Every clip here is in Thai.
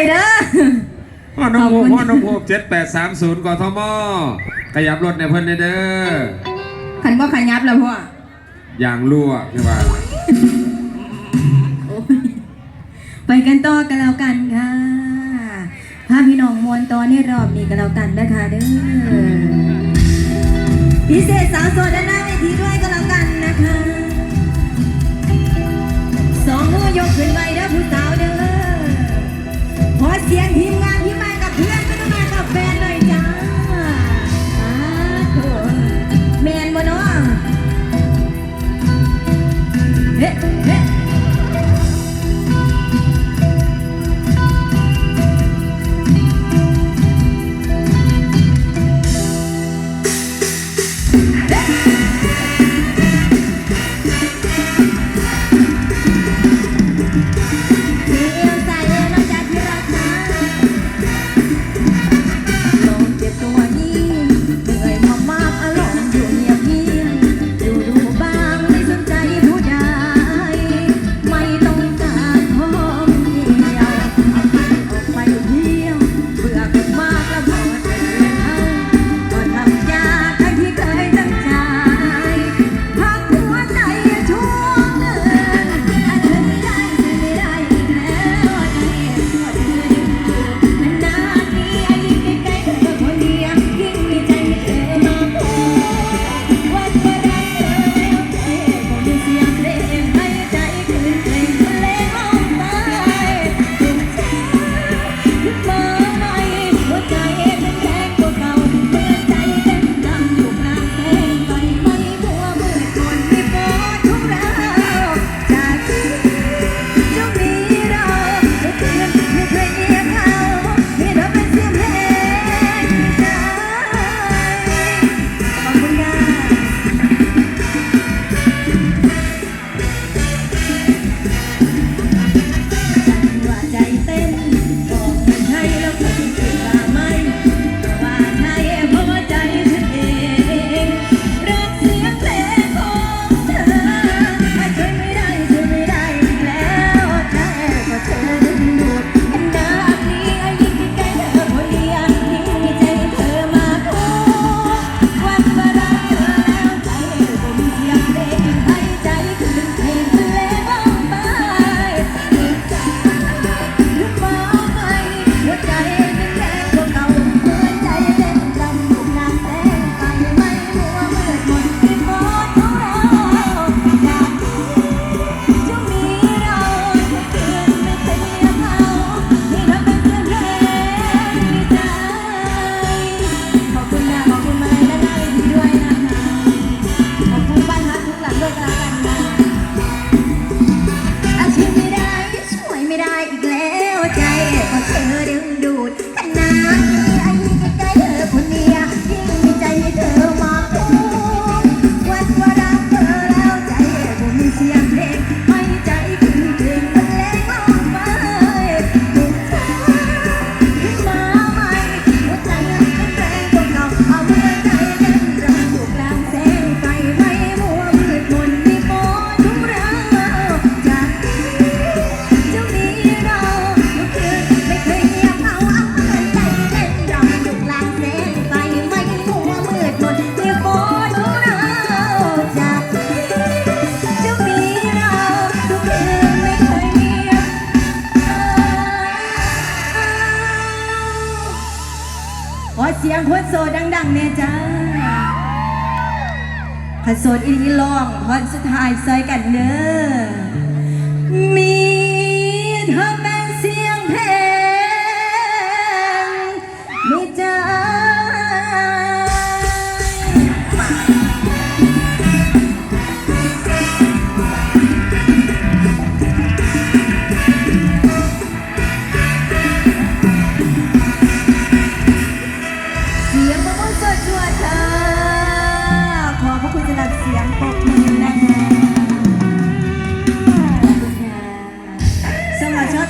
ว้เด้อพ่อน้องภูมิพ่อน้องภูมิเจ็ดแปดสามศูนย์กทมขยับรถในเพิ่นเด้อขันว่าขยับแล้วพ่ออย่างรั่วใช่ป่ะไปกันต่อกันแล้วกันค่ะถ้าพี่น้องมวลตอนนี้รอบนี้กันแล้วกันนะคะเด้อพิเศษสาวสดด้านหน้าเวทีด้วยกันแล้วกันนะคะสองมือยกขึ้นไปเด้อผู้สาว ขอเสียงทีมงาน สียงคนโสดดังๆเนี่ยจ้าขันโสดอีนี้ลองพอนสุดท้ายซอยกันเด้อ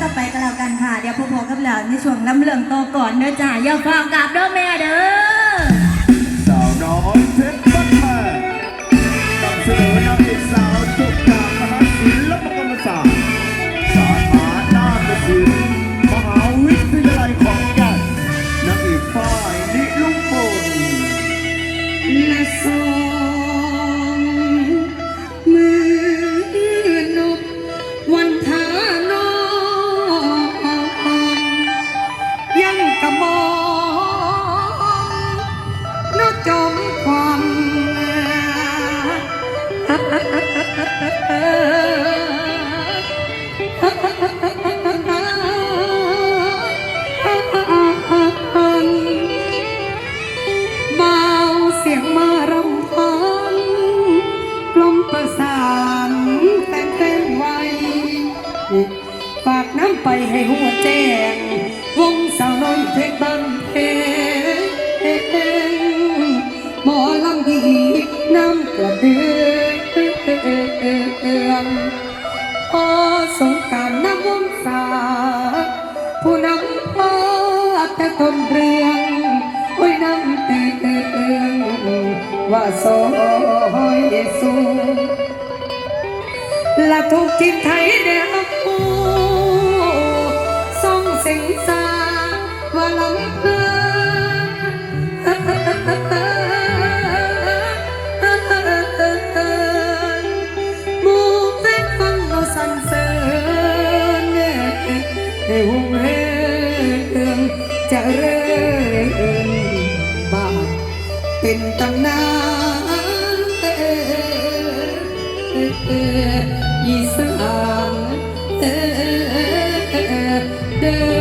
ต่อไปก็แล้วกันค่ะ เดี๋ยวพอๆกับเราในช่วงลำเลืองโตก่อนเนื้อจ้าย่าความกับเด้อแม่เด้อ สาวน้อยเพชรบ้านแพงนำเสนอนักศึกสาวทุกตา แจงวงสาวน้อยเพชรบ้านหมอลำดีน้ำกระเดืองพอสงการน้ำวงสา ผู้นำพาแต่ต้นเรื่องไว้น้ำเตืองว่าสอยสูงละทุกทิศไทยเดียว จะเริ่มบานเป็นตำนานอีสานเด้อ